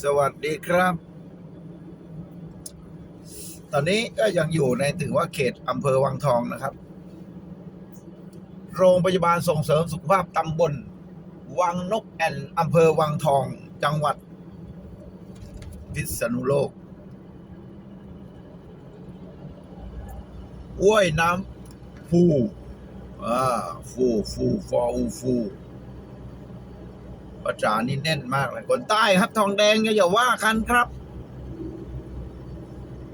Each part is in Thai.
สวัสดีครับ ตอนนี้ก็ยังอยู่ในถือว่าเขตอำเภอวังทองนะครับ โรงพยาบาลส่งเสริมสุขภาพตำบล วังนกแอ่นอำเภอวังทอง จังหวัด พิษณุโลกห้วยน้ำฟูอ่าฟูฟูฟออูฟู ภาษานี่แน่นมากเลยคนใต้ครับ ทองแดงอย่าว่ากันครับ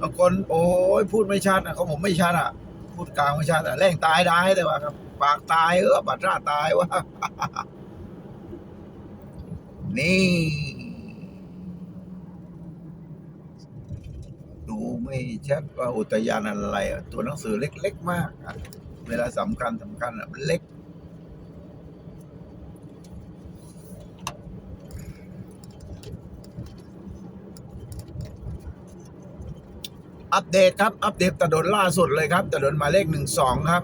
บางคนโอ้ยพูดไม่ชัดอะเขาผมไม่ชัดอะ พูดกลางไม่ชัดอะแรงตายได้แต่ว่าครับ ปากตายเออบัตรราตายวะนี่ ดูไม่ชัดว่าอุทยานอะไรอะตัวหนังสือเล็ก ๆ มากอะ เวลาสำคัญสำคัญอะเล็ก อัปเดตครับ อัปเดตถนนล่าสุดเลยครับถนนหมายเลขหนึ่งสองครับ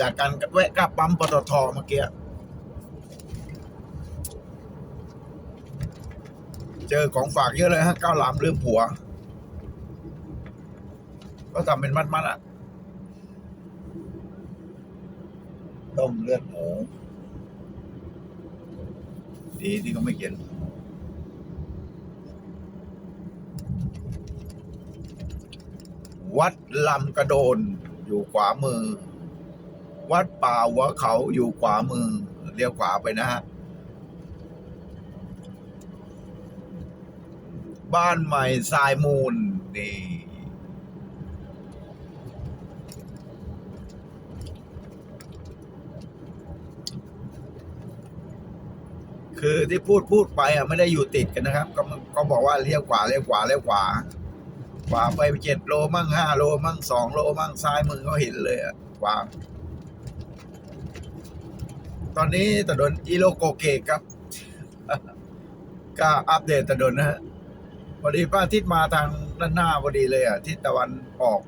จากการแวะกับปั๊มปตทเมื่อกี้ เจอของฝากเยอะเลยฮะก้าวหลามลืมผัว ก็ทำเป็นมัดๆอะ ต้มเลือดหมู ดีที่เขาไม่เขียนวัดลำกระโดนอยู่ขวามือ วัดป่าหัวเขาอยู่ขวามือเลี้ยวขวาไปนะฮะบ้านใหม่ทรายมูลนี่ คือที่พูดพูดไปอะไม่ได้อยู่ติดกันนะครับ ก็ก็บอกว่าเลี้ยวขวาเลี้ยวขวาเลี้ยวขวาขวาไปเจ็ดโลมั่งห้าโลมั่งสองโลมั่งซ้ายมือก็เห็นเลยอะขวาตอนนี้ถนนอิโลโกเกะครับก็อัปเดตถนนนะฮะพอดีพระอาทิตย์มาทางด้านหน้าพอดีเลยอะทิศตะวันออก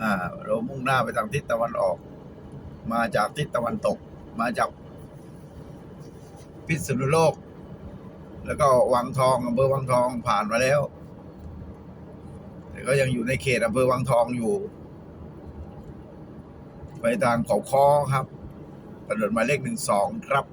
อ่า เรามุ่งหน้าไปทางทิศตะวันออก มาจากทิศตะวันตก มาจาก พิษณุโลก แล้วก็วังทองอำเภอวังทองผ่านมาแล้ว แต่ก็ยังอยู่ในเขตอำเภอวังทองอยู่ ไปทางเขาคอครับถนนหมายเลขหนึ่งสองครับ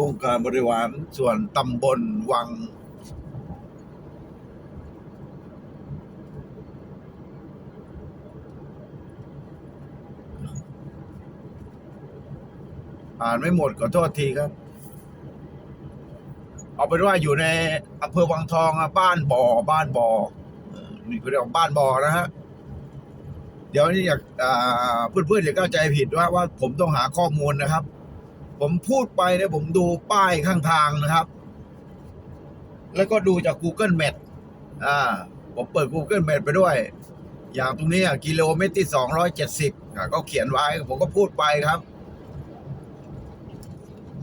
องค์การบริวารส่วนตำบลวัง อ่านไม่หมดขอโทษทีครับ เอาเป็นว่าอยู่ในอำเภอวังทองบ้านบ่อบ้านบ่อเออมีคนเรียกว่าบ้านบ่อนะฮะเดี๋ยวนี้อยากเพื่อนๆอย่าเข้าใจผิดว่าว่าผมต้องหาข้อมูลนะครับ ผมพูดไปเนี่ยผมดูป้ายข้างทางนะครับ แล้วก็ดูจาก Google Map อ่า ผมเปิด Google Map ไปด้วย อย่างตรงนี้กิโลเมตรที่สองร้อยเจ็ดสิบก็เขียนไว้ ผมก็พูดไปครับ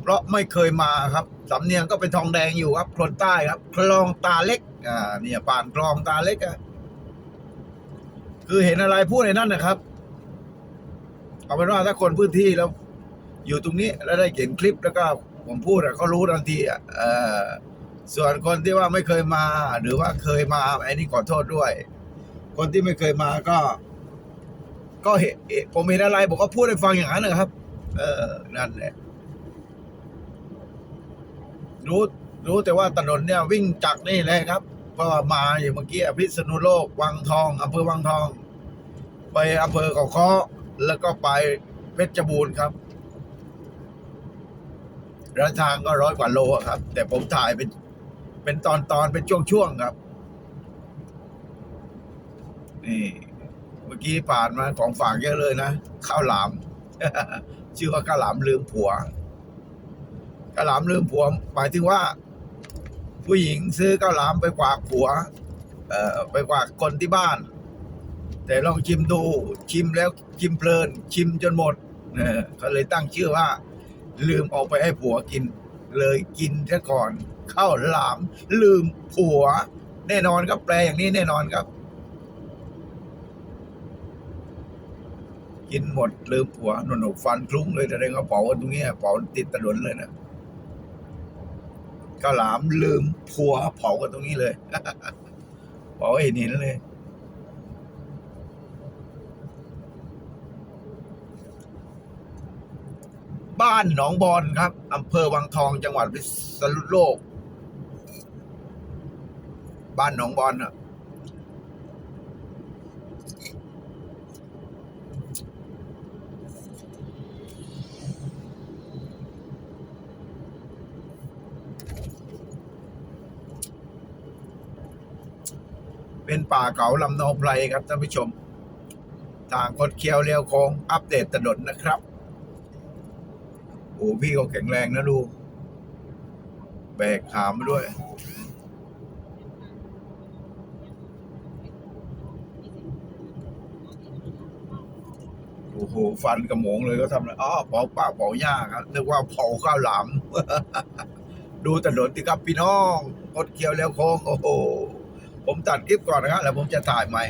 เพราะไม่เคยมาครับ สำเนียงก็เป็นทองแดงอยู่ครับคนใต้ครับ คลองตาเล็ก อ่า เนี่ยป่านคลองตาเล็กอะคือเห็นอะไรพูดในนั้นนะครับ เอาเป็นว่าถ้าคนพื้นที่แล้ว อยู่ตรงนี้แล้วได้เห็นคลิปแล้วก็ผมพูดอะเขารู้ทันทีอะส่วนคนที่ว่าไม่เคยมา หรือว่าเคยมาไอ้นี่ขอโทษด้วย คนที่ไม่เคยมาก็ ก็เห็นผมเห็นอะไรผมก็พูดให้ฟังอย่างนั้นนะครับ เออนั่นแหละรู้รู้แต่ว่าถนนเนี่ย วิ่งจากนี่เลยครับเพราะว่ามาอย่างเมื่อกี้พิษณุโลกวังทองอำเภอวังทอง ไปอำเภอเขาเคาะแล้วก็ไปเพชรบูรณ์ครับ ระยะทางก็ร้อยกว่าโลครับ แต่ผมถ่ายเป็นเป็นตอนตอนเป็นช่วงช่วงๆครับ นี่เมื่อกี้ผ่านมาของฝากเยอะเลยนะข้าวหลาม ชื่อว่าข้าวหลามลืมผัวข้าวหลามลืมผัวหมายถึงว่า ผู้หญิงซื้อข้าวหลามไปฝากผัว เอ่อไปฝากคนที่บ้าน แต่ลองชิมดู ชิมแล้วชิมเพลิน ชิมจนหมดเออเขาเลยตั้งชื่อว่า ลืมเออกไปให้ผัวกิน เลยกินซะก่อนข้าวหลาม ลืมผัว แน่นอนครับแปลอย่างนี้แน่นอนครับ กินหมดลืมผัวหนกฟันคลุ้งเลยแต่ในกระเป๋าตรงนี้เป๋าติดถนนเลยนะข้าวหลามลืมผัวเผากันตรงนี้เลยเผาให้เห็นเห็นเลย บ้านหนองบอนครับอำเภอวังทองจังหวัดพิษณุโลก บ้านหนองบอนอะเป็นป่าเขาลำนองไพรครับท่านผู้ชม ทางคดเคี้ยวเลี้ยวโค้งอัปเดตถนนนะครับ โอ้พี่เขาแข็งแรงนะดูแบกขามมาด้วย โอ้โห ฟันกระหมงเลยก็ทำอะไรอ๋อเผาป่าเผาหญ้าครับนึกว่าเผาข้าวหลาม ดูถนนที่ครับพี่น้องคดเคี้ยวเลี้ยวโค้งโอ้โห ผมตัดคลิปก่อนนะครับแล้วผมจะถ่ายใหม่